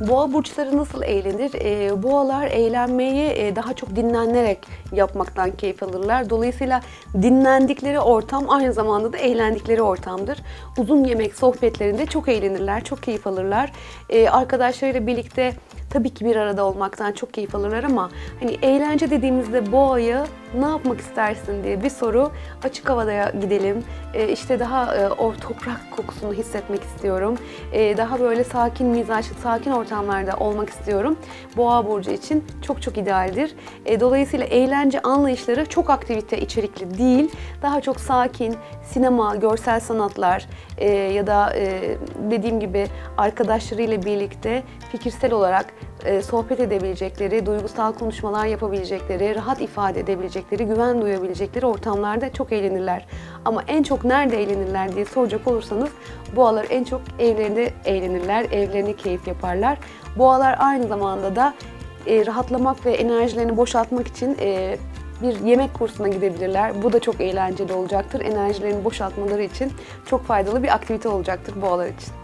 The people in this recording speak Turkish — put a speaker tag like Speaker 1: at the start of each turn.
Speaker 1: Boğa burçları nasıl eğlenir? Ee, boğalar eğlenmeyi e, daha çok dinlenerek yapmaktan keyif alırlar. Dolayısıyla dinlendikleri ortam aynı zamanda da eğlendikleri ortamdır. Uzun yemek sohbetlerinde çok eğlenirler, çok keyif alırlar. Ee, arkadaşlarıyla birlikte tabii ki bir arada olmaktan çok keyif alırlar ama hani eğlence dediğimizde boğayı ne yapmak istersin diye bir soru açık havada gidelim. Ee, işte daha e, o toprak kokusunu hissetmek istiyorum. Ee, daha böyle sakin mizaçlı, sakin ortamlarda olmak istiyorum. Boğa burcu için çok çok idealdir. Ee, dolayısıyla eğlence anlayışları çok aktivite içerikli değil. Daha çok sakin, sinema, görsel sanatlar e, ya da e, dediğim gibi arkadaşlarıyla birlikte fikirsel olarak e, sohbet edebilecekleri, duygusal konuşmalar yapabilecekleri, rahat ifade edebilecekleri, güven duyabilecekleri ortamlarda çok eğlenirler. Ama en çok nerede eğlenirler diye soracak olursanız boğalar en çok evlerinde eğlenirler, evlerinde keyif yaparlar. Boğalar aynı zamanda da e, rahatlamak ve enerjilerini boşaltmak için e, bir yemek kursuna gidebilirler. Bu da çok eğlenceli olacaktır. Enerjilerini boşaltmaları için çok faydalı bir aktivite olacaktır boğalar için.